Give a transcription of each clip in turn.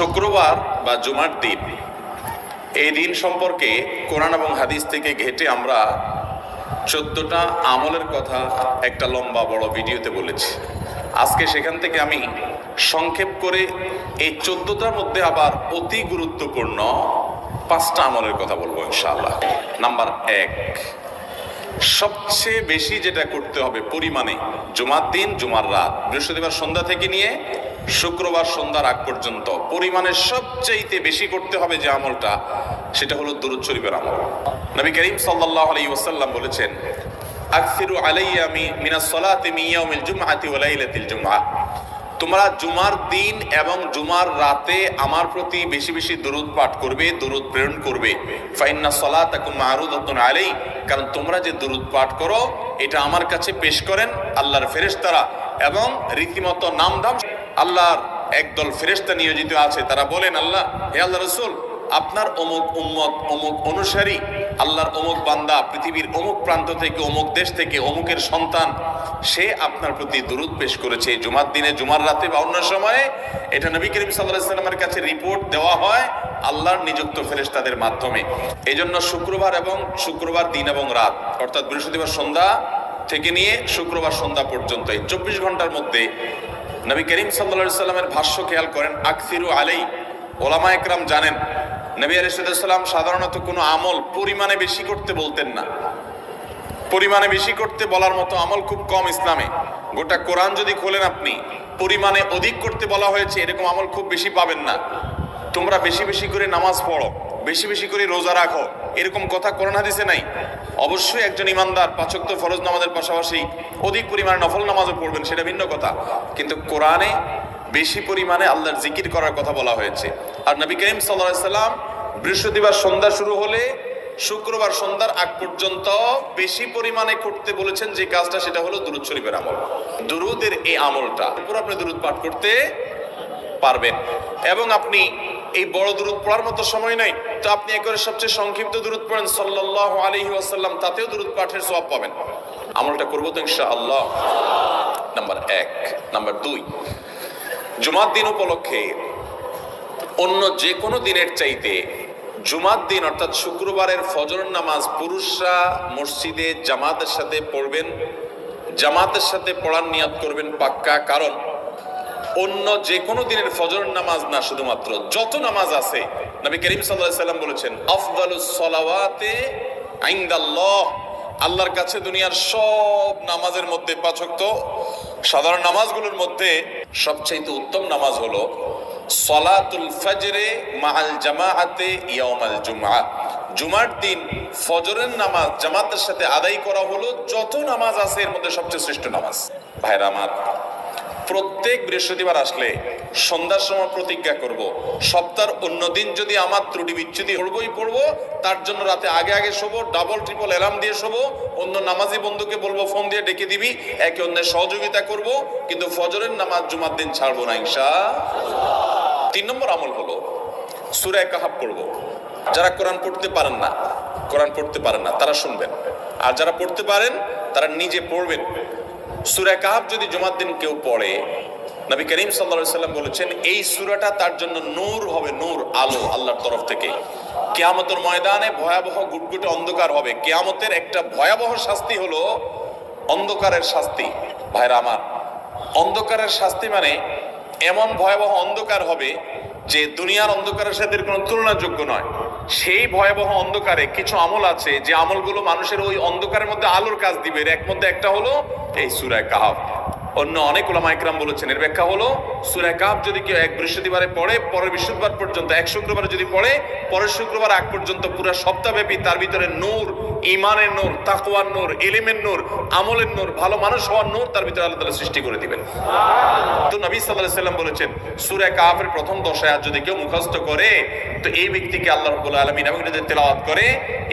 শুক্রবার বা জুমার দিন, এই দিন সম্পর্কে কোরআন এবং হাদিস থেকে ঘেটে আমরা চোদ্দটা আমলের কথা একটা লম্বা বড় ভিডিওতে বলেছি। আজকে সেখান থেকে আমি সংক্ষেপ করে এই চোদ্দটার মধ্যে আবার অতি গুরুত্বপূর্ণ পাঁচটা আমলের কথা বলব ইনশাআল্লাহ। নাম্বার এক সবচেয়ে বেশি যেটা করতে হবে পরিমাণে, জুমার দিন, জুমার রাত। বৃহস্পতিবার সন্ধ্যা থেকে নিয়ে শুক্রবার সন্ধ্যার আগ পর্যন্ত পরিমাণে সবচাইতে বেশি করতে হবে যে আমলটা, সেটা হলো দুরুদ শরীফের আমল। নবী করিম সাল্লাল্লাহু আলাইহি ওয়াসাল্লাম বলেছেন, আকসিরু আলাইয়া মিনাস সালাতি ইয়াউমিল জুমআতি ওয়া লাইলাতিল জুমআ। তোমরা জুমার দিন এবং জুমার রাতে আমার প্রতি বেশি বেশি দরুদ পাঠ করবে, দরুদ প্রেরণ করবে। ফাইন্না মাহরুদ মারুদাতুন আলেই কারণ তোমরা যে দরুদ পাঠ করো, এটা আমার কাছে পেশ করেন আল্লাহর ফেরেশতারা এবং রীতিমতো নামধাম আল্লাহর একদল ফেরেস্তা নিয়োজিত আছে। তারা বলেন, আল্লাহ, হে আল্লাহ রসুল আপনার অমুক উম্মত, অমুক অনুসারী, আল্লাহর অমুক বান্দা, পৃথিবীর অমুক প্রান্ত থেকে, অমুক দেশ থেকে, অমুকের সন্তান, সে আপনার প্রতি দুরুদ পেশ করেছে। জুমার দিনে, জুমার রাতে বা অন্য সময়ে এটা নবী করিম সাল্লাহ সাল্লামের কাছে রিপোর্ট দেওয়া হয় আল্লাহর নিযুক্ত ফেরেশতাদের মাধ্যমে। এই জন্য শুক্রবার এবং শুক্রবার দিন এবং রাত, অর্থাৎ বৃহস্পতিবার সন্ধ্যা থেকে নিয়ে শুক্রবার সন্ধ্যা পর্যন্ত এই চব্বিশ ঘণ্টার মধ্যে নবী করিম সাল্লা সাল্লামের ভাষ্য খেয়াল করেন, আকসিরু আলাই ওলামা একরাম জানেন নবী আলাইসাল্লাম সাধারণত কোনো আমল পরিমাণে বেশি করতে বলতেন না। পরিমাণে বেশি করতে বলার মতো আমল খুব কম ইসলামে। গোটা কোরআন যদি খোলেন আপনি, পরিমাণে অধিক করতে বলা হয়েছে, এরকম আমল খুব বেশি পাবেন না। তোমরা বেশি বেশি করে নামাজ পড়ো, বেশি বেশি করে রোজা রাখো, এরকম কথা কোরআন হাদিসে নাই। অবশ্যই একজন ইমানদার পাচক্ত ফরজ নামাজের পাশাপাশি অধিক পরিমাণে নফল নামাজও পড়বেন, সেটা ভিন্ন কথা। কিন্তু কোরআনে বেশি পরিমাণে আল্লাহর জিকির করার কথা বলা হয়েছে। আর নবী করিম সাল্লাহ সাল্লাম বৃহস্পতিবার সন্ধ্যা শুরু হলে শুক্রবার সন্ধ্যার আগ পর্যন্ত বেশি পরিমাণে করতে বলেছেন যে কাজটা সেটা হলো দুরুদ শরীফের আমল। দুরুদের এই আমলটা পুরো আপনি দুরুদ পাঠ করতে পারবেন। এবং আপনি এই বড় দূরত পড়ার মতো সময় নাই, তো আপনি একবারে সবচেয়ে সংক্ষিপ্ত দূরত পড়েন, সাল্লাল্লাহু আলাইহি ওয়াসাল্লাম, তাতেও দূরত পাঠের সওয়াব পাবেন। আমলটা করব তো ইনশাআল্লাহ। নাম্বার এক, নাম্বার দুই, জুমার দিন উপলক্ষে অন্য যে কোনো দিনের চাইতে জুমার দিন, অর্থাৎ শুক্রবারের ফজর নামাজ পুরুষরা মসজিদে জামাতের সাথে পড়বেন, জামাতের সাথে পড়ার নিয়াত করবেন পাক্কা। কারণ অন্য যে কোনো দিনের ফজর নামাজ না শুধুমাত্র, যত নামাজ আছে, নবী করিম সাল্লাল্লাহু সাল্লাম বলেছেন, আফদালুস সলাওয়াতে আইন্দাল্লাহ। আল্লাহর কাছে দুনিয়ার সব নামাজের মধ্যে পাচক তো সাধারণ নামাজগুলোর মধ্যে সবচাইতে উত্তম নামাজ হলো সলাতুল ফজরে মাহাল জামাআতে ইয়াউমাল জুমআ। জুমার দিন ফজরের নামাজ জামাতের সাথে আদায় করা হলো যত নামাজ আছে, এর মধ্যে সবচেয়ে শ্রেষ্ঠ নামাজ। ভাইরা আমার, প্রত্যেক বৃহস্পতিবার আসলে সন্ধ্যার সময় প্রতিজ্ঞা করব। সপ্তাহের অন্য দিন যদি আমার ত্রুটি বিচ্ছুতি পড়বই পড়ব, তার জন্য রাতে আগে আগে শোবো ডাবল ট্রিপল অ্যালার্ম দিয়ে শোবো, অন্য নামাজি বন্ধুকে বলব ফোন দিয়ে ডেকে দিবি, একে অন্যের সহযোগিতা করব, কিন্তু ফজরের নামাজ জুমার দিন ছাড়বো না ইনশা তিন নম্বর আমল হলো সুরায় কাহাব পড়ব। যারা কোরআন পড়তে পারেন না, কোরআন পড়তে পারেন না, তারা শুনবেন। আর যারা পড়তে পারেন, তারা নিজে পড়বেন। সুরা কাহাব যদি জুমার দিন কেউ পড়ে, নবী করিম সাল্লা সাল্লাম বলেছেন, এই সুরাটা তার জন্য নূর হবে, নূর আলো আল্লাহর তরফ থেকে। কেয়ামতের ময়দানে ভয়াবহ গুটগুটে অন্ধকার হবে। কেয়ামতের একটা ভয়াবহ শাস্তি হলো, অন্ধকারের শাস্তি। ভাইরা আমার, অন্ধকারের শাস্তি মানে এমন ভয়াবহ অন্ধকার হবে যে দুনিয়ার অন্ধকারের সাথে কোনো তুলনাযোগ্য নয়। সেই ভয়াবহ অন্ধকারে কিছু আমল আছে যে আমলগুলো মানুষের ওই অন্ধকারের মধ্যে আলোর কাজ দিবে। এর এক মধ্যে একটা হলো এই সুরায় কাহাব অন্য অনেক ওলামা একরাম বলেছেন। এর ব্যাখ্যা হলো সুরায় কাহাব যদি কেউ এক বৃহস্পতিবারে পড়ে, পরের বৃহস্পতিবার পর্যন্ত, এক শুক্রবারে যদি পড়ে, পরের শুক্রবার আগ পর্যন্ত পুরো সপ্তাহব্যাপী তার ভিতরে নূর ইমানের নূর, তাকওয়ার নূর এলিমের নূর, আমলের নূর, ভালো মানুষ হওয়ার নূর তার ভিতরে আল্লাহ তাআলা সৃষ্টি করে দিবেন। তো নবী আলাইহি সাল্লাম বলেছেন, সূরা কাহাফের প্রথম দশ আয়াত যদি কেউ মুখস্থ করে, তো এই ব্যক্তিকে আল্লাহ রাব্বুল আলামিন এবং যদি তেলাওয়াত করে,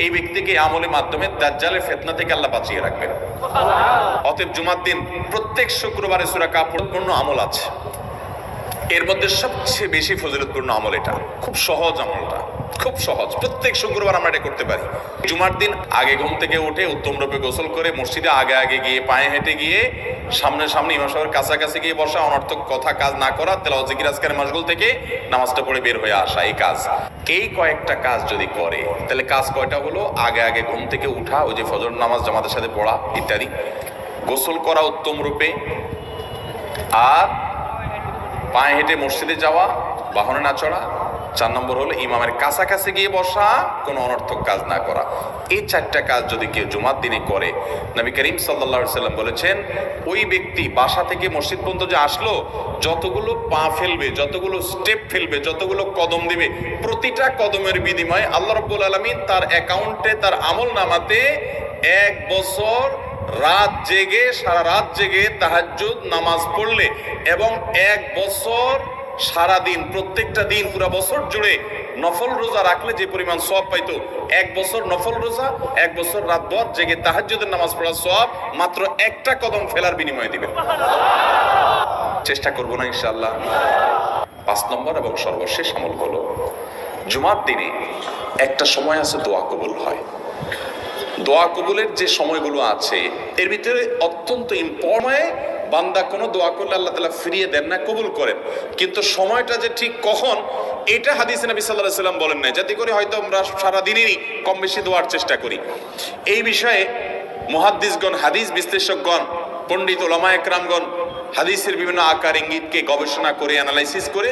এই ব্যক্তিকে আমলের মাধ্যমে দাজ্জালের ফিতনা থেকে আল্লাহ বাঁচিয়ে রাখবেন। অতএব জুমার দিন প্রত্যেক শুক্রবারে সূরা কাহাফ পূর্ণ আমল আছে। এর মধ্যে সবচেয়ে বেশি ফজিলতপূর্ণ আমল এটা। খুব সহজ আমলটা। খুব সহজ। প্রত্যেক শুক্রবার আমরা এটা করতে পারি। জুমার দিন আগে ঘুম থেকে উঠে উত্তম রূপে গোসল করে মসজিদে আগে আগে গিয়ে পায়ে হেঁটে গিয়ে সামনে সামনে ইমাম সাহেবের কাছাকাছি গিয়ে বসা, অনর্থক কথা, কাজ না করা তেলাও জিকির আজকের মাসগুল থেকে নামাজটা পড়ে বের হয়ে আসা এই কাজ। এই কয়েকটা কাজ যদি করে, তাহলে কাজ কয়টা হলো? আগে আগে ঘুম থেকে উঠা, ওই যে ফজর নামাজ জামাতের সাথে পড়া, ইত্যাদি। গোসল করা উত্তম রূপে। আর পায়ে হেঁটে মসজিদে যাওয়া, বাহনে না চড়া। চার নম্বর হলো ইমামের কাছাকাছি গিয়ে বসা, কোনো অনর্থক কাজ না করা। এই চারটা কাজ যদি কেউ জুমার দিনে করে, নবী করিম সাল্লা সাল্লাম বলেছেন, ওই ব্যক্তি বাসা থেকে মসজিদ পর্যন্ত যে আসলো, যতগুলো পা ফেলবে, যতগুলো স্টেপ ফেলবে, যতগুলো কদম দিবে, প্রতিটা কদমের বিনিময়ে আল্লাহ রব্বুল আলমিন তার অ্যাকাউন্টে তার আমল নামাতে এক বছর রাত জেগে, সারা রাত জেগে তাহাজ্জুদ, নামাজ পড়লে এবং এক বছর সারা দিন প্রত্যেকটা দিন পুরো বছর জুড়ে নফল রোজা রাখলে যে পরিমাণ সব পাইতো, এক বছর নফল রোজা, এক বছর রাত ভর জেগে তাহাজ্জুদের নামাজ পড়া সব মাত্র একটা কদম ফেলার বিনিময়ে দিবে। চেষ্টা করব না ইনশাল্লাহ পাঁচ নম্বর এবং সর্বশেষ আমল হলো, জুমার দিনে একটা সময় আছে দোয়া কবুল হয়। দোয়া কবুলের যে সময়গুলো আছে, এর ভিতরে অত্যন্ত ইম্পর্টেন্ট বান্দা কোনো দোয়া করলে আল্লাহ তালা ফিরিয়ে দেন না, কবুল করেন। কিন্তু সময়টা যে ঠিক কখন, এটা হাদিসে নবী সাল্লাহ সাল্লাম বলেন নাই। যাতে করে হয়তো আমরা সারাদিনেরই কম বেশি দোয়ার চেষ্টা করি। এই বিষয়ে মহাদ্দিসগণ, হাদিস বিশ্লেষকগণ, পণ্ডিত ওলামা একরামগণ হাদিসের বিভিন্ন আকার, ইঙ্গিতকে গবেষণা করে অ্যানালাইসিস করে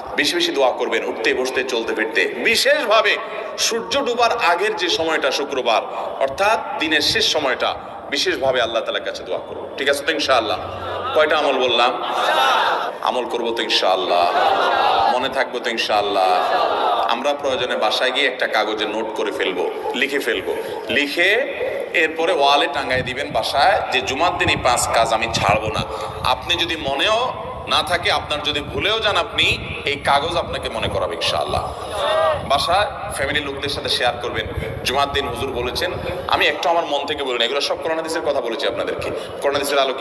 বেশি বেশি দোয়া করবেন, উঠতে, বসতে, চলতে, ফিরতে। বিশেষভাবে সূর্য ডুবার আগের যে সময়টা, শুক্রবার, অর্থাৎ দিনের শেষ সময়টা, বিশেষভাবে আল্লাহ তালার কাছে দোয়া করব ঠিক আছে তো ইনশাআল্লাহ? কয়টা আমল বললাম? আমল করব তো ইনশাআল্লাহ। মনে থাকব তো ইনশাআল্লাহ। আমরা প্রয়োজনে বাসায় গিয়ে একটা কাগজে নোট করে ফেলব, লিখে ফেলব। লিখে এরপরে ওয়ালে টাঙ্গাই দিবেন বাসায় যে, জুমার দিন এই পাঁচ কাজ আমি ছাড়বো না। আপনি যদি মনেও না থাকে, আপনার যদি ভুলেও যান আপনি, এই কাগজ আপনাকে মনে করাবে, ইনশাআল্লাহ। বাসা ফ্যামিলির লোকদের সাথে শেয়ার করবেন। জুমার দিন হুজুর বলেছেন, আমি একটু আমার মন থেকে বলিনি এগুলো সব করোনা দিসের কথা বলেছি আপনাদেরকে। করোনা দিসের আলোকে